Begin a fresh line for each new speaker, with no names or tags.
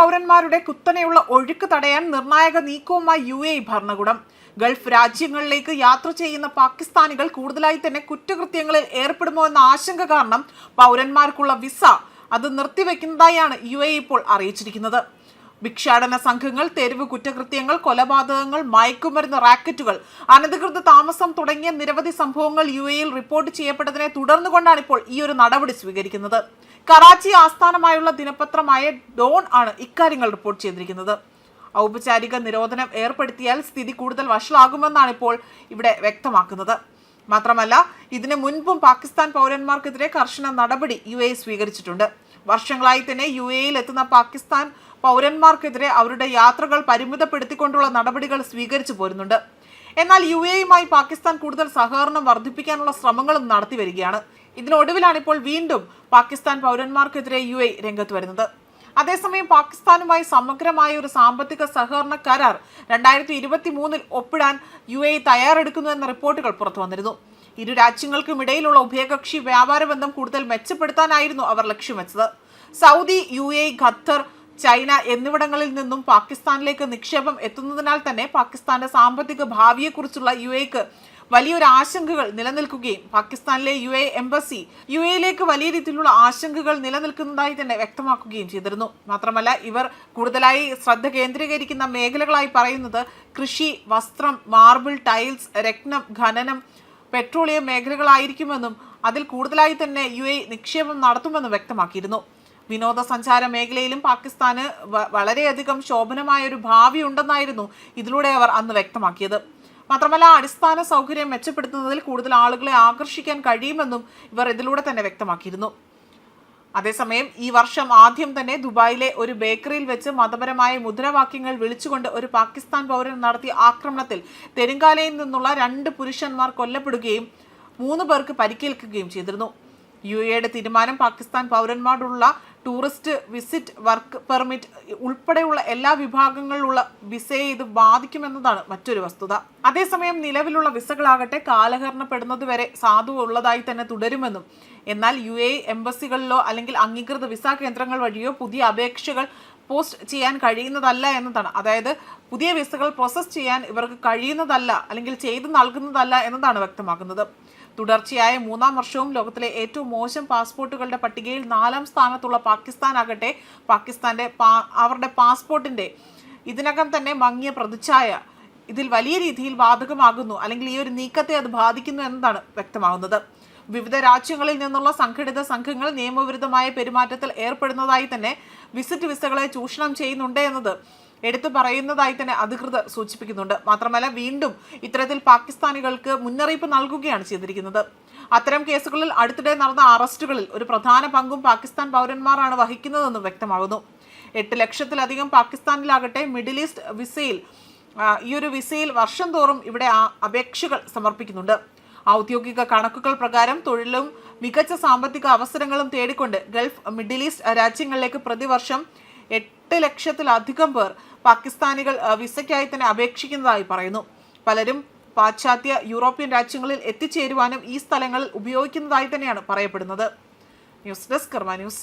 പൗരന്മാരുടെ കുത്തനെയുള്ള ഒഴുക്ക് തടയാൻ നിർണായക നീക്കവുമായി യു എ ഭരണകൂടം. ഗൾഫ് രാജ്യങ്ങളിലേക്ക് യാത്ര ചെയ്യുന്ന പാകിസ്ഥാനികൾ കൂടുതലായി തന്നെ കുറ്റകൃത്യങ്ങളിൽ ഏർപ്പെടുമോ എന്ന ആശങ്ക കാരണം പൗരന്മാർക്കുള്ള വിസ അത് നിർത്തിവെക്കുന്നതായാണ് യു എ ഇപ്പോൾ അറിയിച്ചിരിക്കുന്നത്. ഭിക്ഷാടന സംഘങ്ങൾ തെരുവ് കുറ്റകൃത്യങ്ങൾ കൊലപാതകങ്ങൾ മയക്കുമരുന്ന് റാക്കറ്റുകൾ അനധികൃത താമസം തുടങ്ങിയ നിരവധി സംഭവങ്ങൾ യു എയിൽ റിപ്പോർട്ട് ചെയ്യപ്പെട്ടതിനെ തുടർന്നുകൊണ്ടാണ് ഇപ്പോൾ ഈ ഒരു നടപടി സ്വീകരിക്കുന്നത്. കറാച്ചി ആസ്ഥാനമായുള്ള ദിനപത്രമായ ഡോൺ ആണ് ഇക്കാര്യങ്ങൾ റിപ്പോർട്ട് ചെയ്തിരിക്കുന്നത്. ഔപചാരിക നിരോധനം ഏർപ്പെടുത്തിയാൽ സ്ഥിതി കൂടുതൽ വഷളാകുമെന്നാണ് ഇപ്പോൾ ഇവിടെ വ്യക്തമാക്കുന്നത്. മാത്രമല്ല ഇതിനു മുൻപും പാകിസ്ഥാൻ പൗരന്മാർക്കെതിരെ കർശന നടപടി യു സ്വീകരിച്ചിട്ടുണ്ട്. വർഷങ്ങളായി തന്നെ യു എയിൽ എത്തുന്ന പാകിസ്ഥാൻ പൗരന്മാർക്കെതിരെ അവരുടെ യാത്രകൾ പരിമിതപ്പെടുത്തിക്കൊണ്ടുള്ള നടപടികൾ സ്വീകരിച്ചു പോരുന്നുണ്ട്. എന്നാൽ യു എയുമായി പാകിസ്ഥാൻ കൂടുതൽ സഹകരണം വർദ്ധിപ്പിക്കാനുള്ള ശ്രമങ്ങളും നടത്തി വരികയാണ്. ഇതിനൊടുവിലാണ് ഇപ്പോൾ വീണ്ടും പാകിസ്ഥാൻ പൗരന്മാർക്കെതിരെ യു എ രംഗത്ത് വരുന്നത്. അതേസമയം പാകിസ്ഥാനുമായി സമഗ്രമായ ഒരു സാമ്പത്തിക സഹകരണ കരാർ രണ്ടായിരത്തി ഇരുപത്തി മൂന്നിൽ ഒപ്പിടാൻ യു എ തയ്യാറെടുക്കുന്നു എന്ന റിപ്പോർട്ടുകൾ പുറത്തു വന്നിരുന്നു ഇരു രാജ്യങ്ങൾക്കും ഇടയിലുള്ള ഉഭയകക്ഷി വ്യാപാര ബന്ധം കൂടുതൽ മെച്ചപ്പെടുത്താനായിരുന്നു അവർ ലക്ഷ്യം വെച്ചത്. Saudi U A Qatar China എന്നിവിടങ്ങളിൽ നിന്നും പാകിസ്ഥാനിലേക്ക് നിക്ഷേപം എത്തുന്നതിനാൽ തന്നെ പാകിസ്ഥാന്റെ സാമ്പത്തിക ഭാവിയെക്കുറിച്ചുള്ള യു എക്ക് വലിയൊരു ആശങ്കകൾ നിലനിൽക്കുകയും പാകിസ്ഥാനിലെ യു എ എംബസി യു എയിലേക്ക് വലിയ രീതിയിലുള്ള ആശങ്കകൾ നിലനിൽക്കുന്നതായി തന്നെ വ്യക്തമാക്കുകയും ചെയ്തിരുന്നു. മാത്രമല്ല ഇവർ കൂടുതലായി ശ്രദ്ധ കേന്ദ്രീകരിക്കുന്ന മേഖലകളായി പറയുന്നത് കൃഷി വസ്ത്രം മാർബിൾ ടൈൽസ് രത്നം ഖനനം പെട്രോളിയം മേഖലകളായിരിക്കുമെന്നും അതിൽ കൂടുതലായി തന്നെ യു എ നിക്ഷേപം നടത്തുമെന്നും വ്യക്തമാക്കിയിരുന്നു. വിനോദസഞ്ചാര മേഖലയിലും പാകിസ്ഥാന് വളരെയധികം ശോഭനമായ ഒരു ഭാവി ഉണ്ടെന്നായിരുന്നു ഇതിലൂടെ അവർ അന്ന് വ്യക്തമാക്കിയത്. മാത്രമല്ല അടിസ്ഥാന സൗകര്യം മെച്ചപ്പെടുത്തുന്നതിൽ കൂടുതൽ ആളുകളെ ആകർഷിക്കാൻ കഴിയുമെന്നും ഇവർ ഇതിലൂടെ തന്നെ വ്യക്തമാക്കിയിരുന്നു. അതേസമയം ഈ വർഷം ആദ്യം തന്നെ ദുബായിലെ ഒരു ബേക്കറിയിൽ വെച്ച് മതപരമായ മുദ്രാവാക്യങ്ങൾ വിളിച്ചുകൊണ്ട് ഒരു പാകിസ്ഥാൻ പൗരൻ നടത്തിയ ആക്രമണത്തിൽ തെലുങ്കാനയിൽ നിന്നുള്ള രണ്ട് പുരുഷന്മാർ കൊല്ലപ്പെടുകയും മൂന്ന് പേർക്ക് പരിക്കേൽക്കുകയും ചെയ്തിരുന്നു. യു എയുടെ തീരുമാനം പാകിസ്ഥാൻ പൗരന്മാരുള്ള ടൂറിസ്റ്റ് വിസിറ്റ് വർക്ക് പെർമിറ്റ് ഉൾപ്പെടെയുള്ള എല്ലാ വിഭാഗങ്ങളിലുള്ള വിസയെ ഇത് ബാധിക്കുമെന്നതാണ് മറ്റൊരു വസ്തുത. അതേസമയം നിലവിലുള്ള വിസകളാകട്ടെ കാലഹരണപ്പെടുന്നതുവരെ സാധു ഉള്ളതായി തന്നെ തുടരുമെന്നും എന്നാൽ യു എ എംബസികളിലോ അല്ലെങ്കിൽ അംഗീകൃത വിസ കേന്ദ്രങ്ങൾ വഴിയോ പുതിയ അപേക്ഷകൾ പോസ്റ്റ് ചെയ്യാൻ കഴിയുന്നതല്ല എന്നതാണ്. അതായത് പുതിയ വിസകൾ പ്രോസസ്സ് ചെയ്യാൻ ഇവർക്ക് കഴിയുന്നതല്ല അല്ലെങ്കിൽ ചെയ്തു നൽകുന്നതല്ല എന്നതാണ് വ്യക്തമാക്കുന്നത്. തുടർച്ചയായ മൂന്നാം വർഷവും ലോകത്തിലെ ഏറ്റവും മോശം പാസ്പോർട്ടുകളുടെ പട്ടികയിൽ നാലാം സ്ഥാനത്തുള്ള പാകിസ്ഥാനാകട്ടെ പാകിസ്ഥാന്റെ അവരുടെ പാസ്പോർട്ടിന്റെ ഇതിനകം തന്നെ മങ്ങിയ പ്രതിച്ഛായ ഇതിൽ വലിയ രീതിയിൽ ബാധകമാകുന്നു. അല്ലെങ്കിൽ ഈ ഒരു നീക്കത്തെ അത് ബാധിക്കുന്നു എന്നതാണ് വ്യക്തമാകുന്നത്. വിവിധ രാജ്യങ്ങളിൽ നിന്നുള്ള സംഘടിത സംഘങ്ങൾ നിയമവിരുദ്ധമായ പെരുമാറ്റത്തിൽ ഏർപ്പെടുന്നതായി തന്നെ വിസിറ്റ് വിസകളെ ചൂഷണം ചെയ്യുന്നുണ്ട് എന്നത് എടുത്തു പറയുന്നതായി തന്നെ അധികൃതർ സൂചിപ്പിക്കുന്നുണ്ട്. മാത്രമല്ല വീണ്ടും ഇത്തരത്തിൽ പാകിസ്ഥാനികൾക്ക് മുന്നറിയിപ്പ് നൽകുകയാണ് ചെയ്തിരിക്കുന്നത്. അത്തരം കേസുകളിൽ അടുത്തിടെ നടന്ന അറസ്റ്റുകളിൽ ഒരു പ്രധാന പങ്കും പാകിസ്ഥാൻ പൗരന്മാരാണ് വഹിക്കുന്നതെന്നും വ്യക്തമാകുന്നു. എട്ട് ലക്ഷത്തിലധികം പാകിസ്ഥാനിലാകട്ടെ മിഡിൽ ഈസ്റ്റ് വിസയിൽ ഈ ഒരു വിസയിൽ വർഷം തോറും ഇവിടെ അപേക്ഷകൾ സമർപ്പിക്കുന്നുണ്ട്. ഔദ്യോഗിക കണക്കുകൾ പ്രകാരം തൊഴിലും മികച്ച സാമ്പത്തിക അവസരങ്ങളും തേടിക്കൊണ്ട് ഗൾഫ് മിഡിൽ ഈസ്റ്റ് രാജ്യങ്ങളിലേക്ക് പ്രതിവർഷം എട്ട് ലക്ഷത്തിലധികം പേർ പാകിസ്ഥാനികൾ വിസയ്ക്കായി തന്നെ അപേക്ഷിക്കുന്നതായി പറയുന്നു. പലരും പാശ്ചാത്യ യൂറോപ്യൻ രാജ്യങ്ങളിൽ എത്തിച്ചേരുവാനും ഈ സ്ഥലങ്ങളിൽ ഉപയോഗിക്കുന്നതായി തന്നെയാണ് പറയപ്പെടുന്നത്. News desk Karma news.